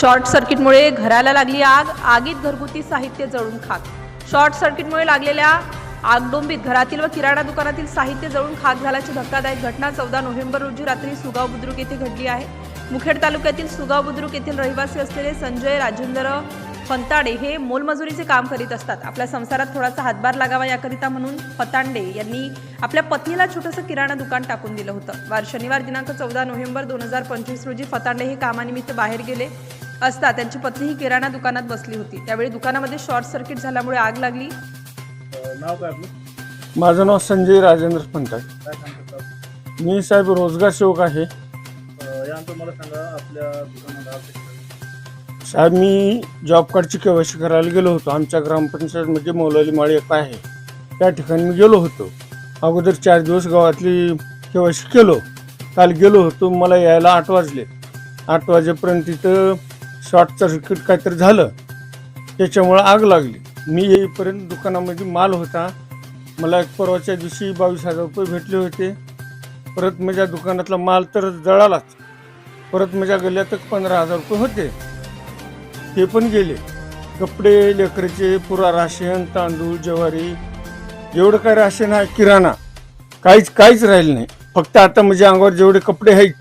Short सर्किटमुळे घराला लागली आग आगीत घरगुती साहित्य जळून खाक. शॉर्ट सर्किटमुळे लागलेल्या आगडोंबीत घरातील व किराणा दुकानातील साहित्य जळून खाक झाल्याची धक्कादायक घटना चौदा नोव्हेंबर रोजी रात्री सुगाव बुद्रुक येथे घडली आहे. मुखेड तालुक्यातील सुगाव बुद्रुक येथील रहिवासी असलेले संजय राजेंद्र फंताडे हे मोलमजुरीचे काम करीत असतात. आपल्या संसारात थोडासा हातभार लागावा याकरिता म्हणून फतांडे यांनी आपल्या पत्नीला छोटंसं किराणा दुकान टाकून दिलं होतं. वार शनिवार दिनांक चौदा नोव्हेंबर दोन हजार पंचवीस रोजी फतांडे हे कामानिमित्त बाहेर गेले. असता त्यांची पत्नी ही किराणा दुकानात बसली होती. त्यावेळी दुकानामध्ये शॉर्ट सर्किट झाल्यामुळे आग लागली. अ, नाव काय आपलं? माझं नाव संजय राजेंद्र पंताय काय सांगतात साहेब? मी साहेब रोजगार सेवक आहे. अ, यानंतर मला सांगा आपल्या दुकानात आग कशी लागली? साहेब मी जॉब कार्डची केवायसी करायला गेलो होतो. आमच्या ग्रामपंचायतमध्ये मौलाली माळी एक आहे. त्या ठिकाणी मी गेलो होतो. अगोदर चार दिवस गावातली केवायसी केलो. काल गेलो होतो. मला यायला आठ वाजले. आठ वाजेपर्यंत तिथं शॉर्ट सर्किट काहीतरी झालं त्याच्यामुळं आग लागली. मी येईपर्यंत दुकानामध्ये माल होता. मला एक परवाच्या दिवशी बावीस हजार रुपये भेटले होते. परत माझ्या दुकानातला माल तर जळालाच. परत माझ्या गल्ल्यातच पंधरा हजार रुपये होते. ते पण गेले. कपडे लेकरचे पुरा राशन तांदूळ ज्वारी एवढं काय राशन आहे? किराणा. काहीच काहीच राहिलं नाही. फक्त आता माझ्या अंगावर जेवढे कपडे आहेत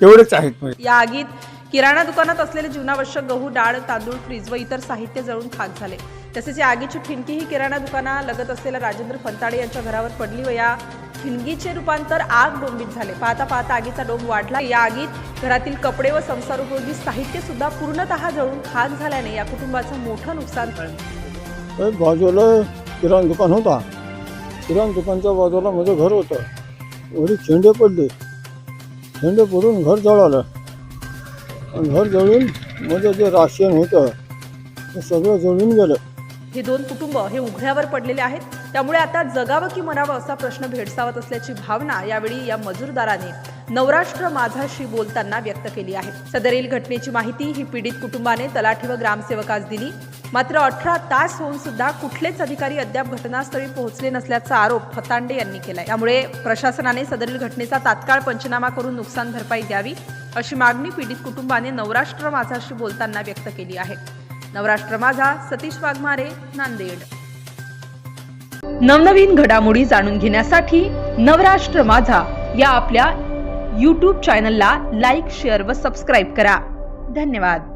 तेवढेच आहेत म्हणजे या आगीत किराणा दुकानात असलेले जीवनावश्यक गहू डाळ तांदूळ फ्रीज व इतर साहित्य जळून खाक झाले. तसेच या आगीची ठिणकी ही किराणा दुकाना लगत असलेल्या राजेंद्र फंताडे यांच्या घरावर पडली व या ठिणगीचे रूपांतर आग डोंबीत झाले. पाहता पाहता आगीचा डोंब वाढला. या आगीत घरातील कपडे व संसार उपयोगी साहित्य सुद्धा पूर्णतः जळून खाक झाल्याने या कुटुंबाचं मोठं नुकसान झालं. बाजूला किराणा दुकान होता. किराणा दुकानच्या बाजूला माझं घर होतं. वरी शेंडे पडले. शेंडे पडून घर जळालं. घर जळून म्हणजे जे राशन होतं ते सगळं जळून गेलं. हे दोन कुटुंब हे उघड्यावर पडलेले आहेत. त्यामुळे आता जगावं की मरावं असा प्रश्न भेडसावत असल्याची भावना यावेळी या मजूरदाराने नवराष्ट्र माझाशी बोलताना व्यक्त केली आहे. सदरील घटनेची माहिती ही पीडित कुटुंबाने तलाठी व ग्रामसेवकास दिली. मात्र अठरा तास होऊन सुद्धा कुठलेच अधिकारी अद्याप घटनास्थळी पोहोचले नसल्याचा आरोप फतांडे यांनी केलाय. त्यामुळे प्रशासनाने सदरील घटनेचा तात्काळ पंचनामा करून नुकसान भरपाई द्यावी अशी मागणी पीडित कुटुंबाने नवराष्ट्र माझाशी बोलताना व्यक्त केली आहे. नवराष्ट्र माझा सतीश वाघमारे नांदेड. नवनवीन घडामोडी जाणून घेण्यासाठी नवराष्ट्र माझा या आपल्या यूट्यूब चॅनलला लाईक शेअर व सबस्क्राईब करा. धन्यवाद.